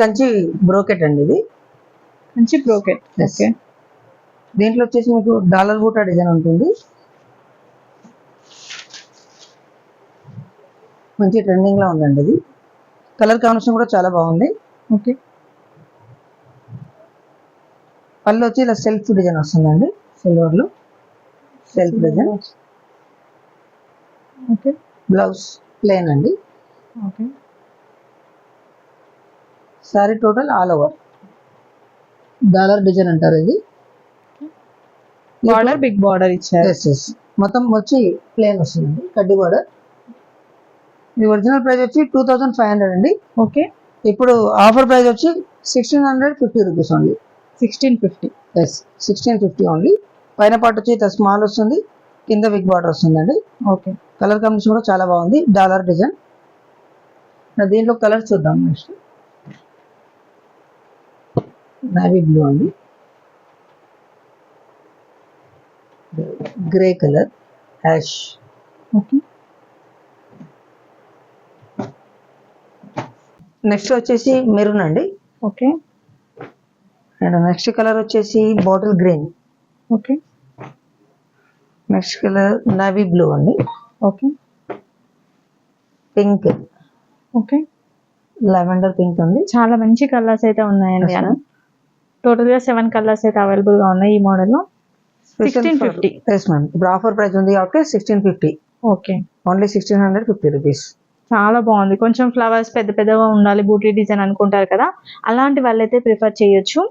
Kanchi brocade అండి ఇది. మంచి బ్రోకెట్. ఓకే. దీంట్లో వచ్చేసి మీకు డాలర్ బూటా డిజైన్ ఉంటుంది. మంచి ట్రెండింగ్లో ఉందండి ఇది. కలర్ కాంబినేషన్ కూడా చాలా బాగుంది. ఓకే. పళ్ళు వచ్చి ఇలా సెల్ఫ్ డిజైన్ వస్తుందండి. సిల్వర్లో self design. Okay. Blouse plain అండి. Okay. Sari total all over dollar design అంటారు ఇది. బార్డర్ బిగ్ బార్డర్ ఇచ్చారు. మొత్తం వచ్చి ప్లేన్ వస్తుందండి. కడ్డీ బార్డర్ ఇది ఒరిజినల్ ప్రైస్ వచ్చి టూ థౌజండ్ ఫైవ్ హండ్రెడ్ అండి. ఓకే ఇప్పుడు ఆఫర్ ప్రైస్ వచ్చి sixteen hundred fifty rupees only sixteen fifty yes sixteen fifty only పైన పార్ట్ వచ్చి స్మాల్ వస్తుంది. కింద బిగ్ బార్డర్ వస్తుందండి. ఓకే కలర్ కాంబినేషన్ కూడా చాలా బాగుంది. డాలర్ డిజైన్ దీంట్లో కలర్ చూద్దాం నెక్స్ట్ నావీ బ్లూ అండి. Grey colour ash okay next వచ్చేసి మెరూన్ అండి. ఓకే అండ్ నెక్స్ట్ కలర్ వచ్చేసి bottle green okay next colour navy blue అండి. Okay pink okay lavender pink ఉంది చాలా మంచి కలర్స్ అయితే ఉన్నాయండి Yes, అన్న ma'am. టోటల్గా సెవెన్ కలర్స్ అయితే అవైలబుల్గా ఉన్నాయి ఈ మోడల్లో. సిక్స్టీన్ ఫిఫ్టీ ఎస్ మ్యామ్ ఇప్పుడు ఆఫర్ ప్రైస్ ఉంది కాబట్టి sixteen fifty okay only sixteen hundred fifty rupees చాలా బాగుంది. కొంచెం ఫ్లవర్స్ పెద్ద పెద్దగా ఉండాలి బూటీ డిజైన్ అనుకుంటారు కదా. అలాంటి వాళ్ళైతే ప్రిఫర్ చేయొచ్చు.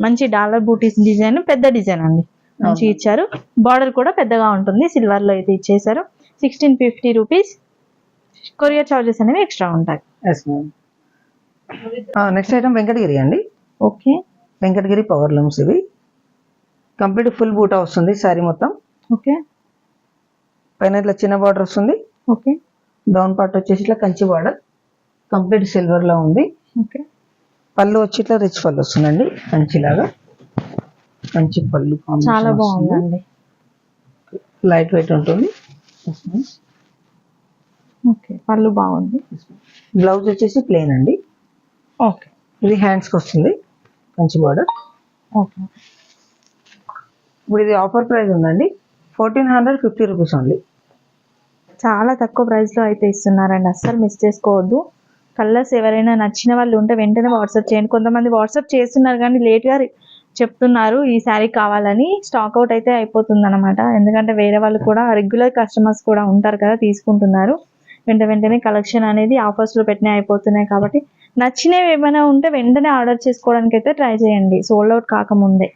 మంచి డాలర్ బూటీస్ డిజైన్ పెద్ద డిజైన్ అండి. మంచి. ఇచ్చారు. బార్డర్ కూడా పెద్దగా ఉంటుంది. సిల్వర్లో అయితే ఇచ్చేసారు sixteen fifty rupees courier charges అనేవి ఎక్స్ట్రా ఉంటాయి. నెక్స్ట్ ఐటమ్ వెంకటగిరి అండి. ఓకే వెంకటగిరి పవర్ లూమ్స్ ఇవి. కంప్లీట్ ఫుల్ బూటా వస్తుంది శారీ మొత్తం. ఓకే. పైన ఇట్లా చిన్న బార్డర్ వస్తుంది. ఓకే. డౌన్ పార్ట్ వచ్చేసి ఇట్లా కంచి బార్డర్ కంప్లీట్ సిల్వర్లో ఉంది. ఓకే. పళ్ళు వచ్చి ఇట్లా రిచ్ పళ్ళు వస్తుందండి. కంచిలాగా కంచి పళ్ళు చాలా. బాగుందండి. లైట్ వెయిట్ ఉంటుంది. ఓకే. పళ్ళు బాగుంది. బ్లౌజ్ వచ్చేసి ప్లెయిన్ అండి. ఓకే. ఇది హ్యాండ్స్కి వస్తుంది. Kanchi border okay. ఇప్పుడు ఇది ఆఫర్ ప్రైస్ ఉందండి. Fourteen hundred fifty rupees only. చాలా తక్కువ ప్రైస్లో అయితే ఇస్తున్నారండి. అస్సలు మిస్ చేసుకోవద్దు. కలర్స్ ఎవరైనా నచ్చిన వాళ్ళు ఉంటే వెంటనే వాట్సాప్ చేయండి. కొంతమంది వాట్సాప్ చేస్తున్నారు కానీ late గా రి- చెప్తున్నారు ఈ శారీ కావాలని. స్టాక్ అవుట్ అయితే అయిపోతుంది అనమాట ఎందుకంటే వేరే వాళ్ళు కూడా రెగ్యులర్ కస్టమర్స్ కూడా ఉంటారు కదా తీసుకుంటున్నారు. వెంట వెంటనే కలెక్షన్ అనేది ఆఫర్స్లో పెట్టినవి అయిపోతున్నాయి కాబట్టి నచ్చినవి ఏమైనా ఉంటే వెంటనే ఆర్డర్ చేసుకోవడానికి అయితే ట్రై చేయండి. సోల్డ్ అవుట్ కాకముందే.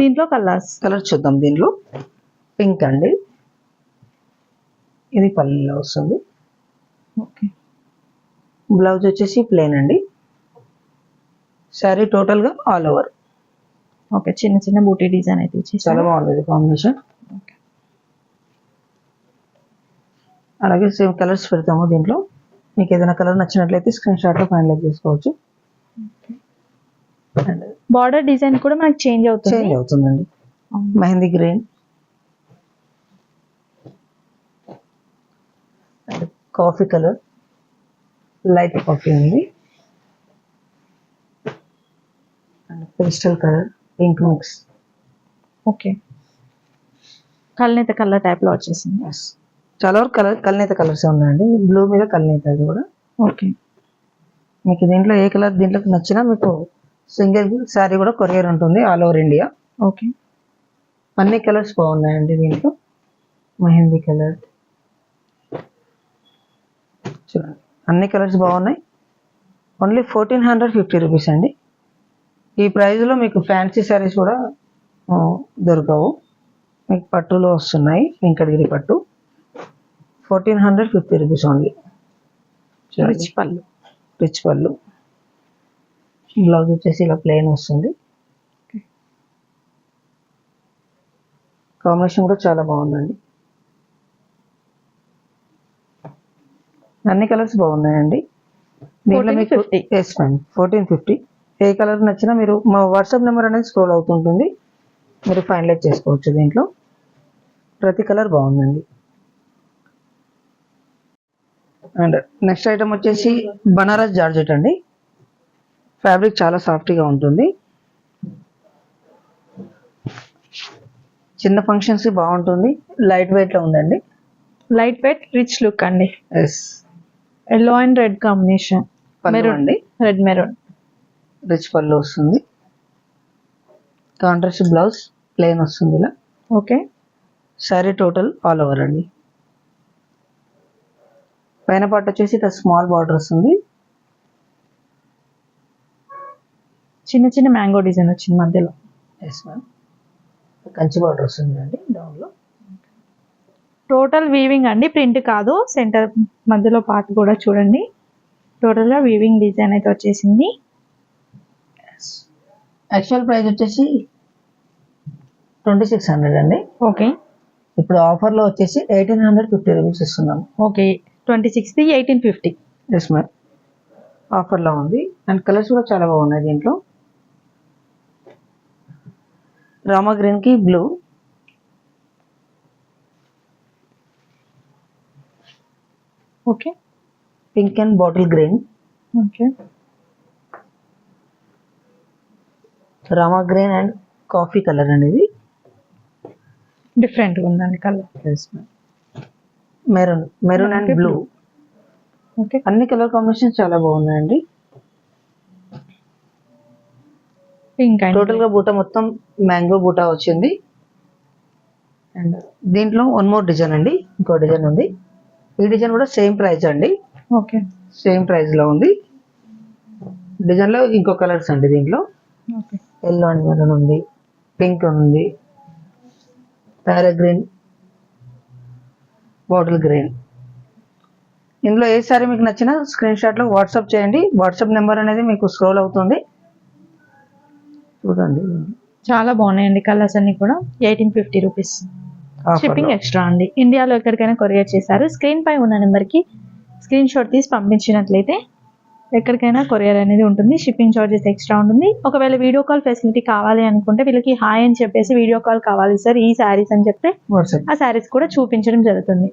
దీంట్లో కలర్స్. కలర్ చూద్దాం దీంట్లో. పింక్ అండి. ఇది పల్లెలో వస్తుంది. ఓకే. బ్లౌజ్ వచ్చేసి ప్లెయిన్ అండి. శారీ టోటల్గా ఆల్ ఓవర్ ఓకే చిన్న చిన్న బూటీ డిజైన్ అయితే చాలా ఇచ్చేసారు బాగుంది కాంబినేషన్ అలాగే సేమ్ కలర్స్ పెడతాము దీంట్లో. మీకు ఏదైనా కలర్ నచ్చినట్లయితే స్క్రీన్ షాట్లో ఫైనలైజ్ చేసుకోవచ్చు. అండ్ బార్డర్ డిజైన్ కూడా మనకి చేంజ్ అవుతుంది? చేంజ్ అవుతుందండి. Mehndi green. Coffee colour light coffee ఉంది. And pastel colour pink mix okay కల్నేత colour టైప్లో వచ్చేసింది. చాలా వరకు కలర్ కల్నేత కలర్స్ ఉన్నాయండి. బ్లూ మీద కల్నేత అది కూడా. ఓకే. మీకు దీంట్లో ఏ కలర్ దీంట్లోకి నచ్చినా మీకు సింగిల్ శారీ కూడా కొరియర్ ఉంటుంది ఆల్ ఓవర్ ఇండియా. ఓకే. అన్ని కలర్స్ బాగున్నాయండి దీంట్లో. మెహందీ కలర్. చూడండి. అన్ని కలర్స్ బాగున్నాయి. Only fourteen hundred fifty rupees అండి. ఈ ప్రైస్లో మీకు ఫ్యాన్సీ శారీస్ కూడా దొరకవు. మీకు పట్టులో వస్తున్నాయి. వెంకటగిరి పట్టు. Fourteen hundred fifty rupees only rich పళ్ళు. రిచ్ పళ్ళు. బ్లౌజ్ వచ్చేసి ఇలా ప్లెయిన్ వస్తుంది. కాంబినేషన్ కూడా చాలా బాగుందండి. అన్ని కలర్స్ బాగున్నాయండి. దీంట్లో మీకు 1450. Yes ma'am fourteen fifty. ఏ కలర్ నచ్చినా మీరు మా వాట్సాప్ నెంబర్ అనేది స్క్రోల్ అవుతుంటుంది. మీరు ఫైనలైజ్ చేసుకోవచ్చు దీంట్లో. ప్రతి కలర్ బాగుందండి. అండ్ నెక్స్ట్ ఐటమ్ వచ్చేసి బనారస్ జార్జెట్ అండి. ఫ్యాబ్రిక్ చాలా సాఫ్ట్గా ఉంటుంది. చిన్న ఫంక్షన్స్కి బాగుంటుంది. లైట్ వెయిట్లో ఉందండి. లైట్ వెయిట్ రిచ్ లుక్ అండి. Yes yellow and red combination. Maroon అండి. Red maroon. రిచ్ పళ్ళు వస్తుంది. కాంట్రాస్ట్ బ్లౌజ్ ప్లెయిన్ వస్తుంది ఇలా. Okay. Sari total all over అండి. పైన పార్ట్ వచ్చేసి ఇట్లా స్మాల్ బార్డర్ వస్తుంది చిన్న చిన్న మ్యాంగో డిజైన్ వచ్చింది మధ్యలో. ఎస్ మ్యామ్ కంచి బార్డర్ వస్తుంది అండి డౌన్లో టోటల్ వీవింగ్ అండి ప్రింట్ కాదు. సెంటర్ మధ్యలో పార్ట్ కూడా చూడండి. టోటల్గా వీవింగ్ డిజైన్ అయితే వచ్చేసింది. యాక్చువల్ ప్రైస్ వచ్చేసి ట్వంటీ సిక్స్ హండ్రెడ్ అండి. ఓకే ఇప్పుడు ఆఫర్లో వచ్చేసి ఎయిటీన్ హండ్రెడ్ ఫిఫ్టీ రూపీస్ ఇస్తున్నాము. Okay twenty six eighteen fifty. Yes ma'am ఆఫర్లో ఉంది. అండ్ కలర్స్ కూడా చాలా బాగున్నాయి దీంట్లో. రామా గ్రీన్కి blue okay pink and bottle green okay Rama green and coffee colour అనేది. డిఫరెంట్ ఉందండి colour yes ma'am maroon. Maroon and blue. Okay. అన్ని కలర్ కాంబినేషన్స్ చాలా బాగున్నాయండి. పింక్ టోటల్గా బూట మొత్తం మ్యాంగో బూట వచ్చింది. అండ్ దీంట్లో వన్ మోర్ డిజైన్ అండి. ఇంకో డిజైన్ ఉంది. ఈ డిజైన్ కూడా సేమ్ ప్రైస్ అండి. ఓకే. సేమ్ ప్రైస్లో ఉంది. డిజైన్లో ఇంకో కలర్స్ అండి దీంట్లో. ఎల్లో అండ్ మెరూన్ ఉంది. పింక్ ఉంది. ప్యారా గ్రీన్ బాటిల్ గ్రీన్ ఇందులో ఏ సారీ మీకు నచ్చినా స్క్రీన్ షాట్లో వాట్సాప్ చేయండి. వాట్సాప్ నెంబర్ అనేది మీకు స్క్రోల్ అవుతుంది. చూడండి. చాలా బాగున్నాయండి కలర్స్ అన్ని కూడా. Eighteen fifty rupees. Shipping. Extra అండి. ఇండియాలో ఎక్కడికైనా కొరియర్ చేశారు. స్క్రీన్ పై ఉన్న నెంబర్కి స్క్రీన్ షాట్ తీసి పంపించినట్లయితే ఎక్కడికైనా కొరియర్ అనేది ఉంటుంది షిప్పింగ్ చార్జెస్ ఎక్స్ట్రా ఉంటుంది. ఒకవేళ వీడియో కాల్ ఫెసిలిటీ కావాలి అనుకుంటే వీళ్ళకి హాయ్ అని చెప్పేసి వీడియో కాల్ కావాలి సార్ ఈ శారీస్ అని చెప్తే ఆ శారీస్ కూడా చూపించడం జరుగుతుంది.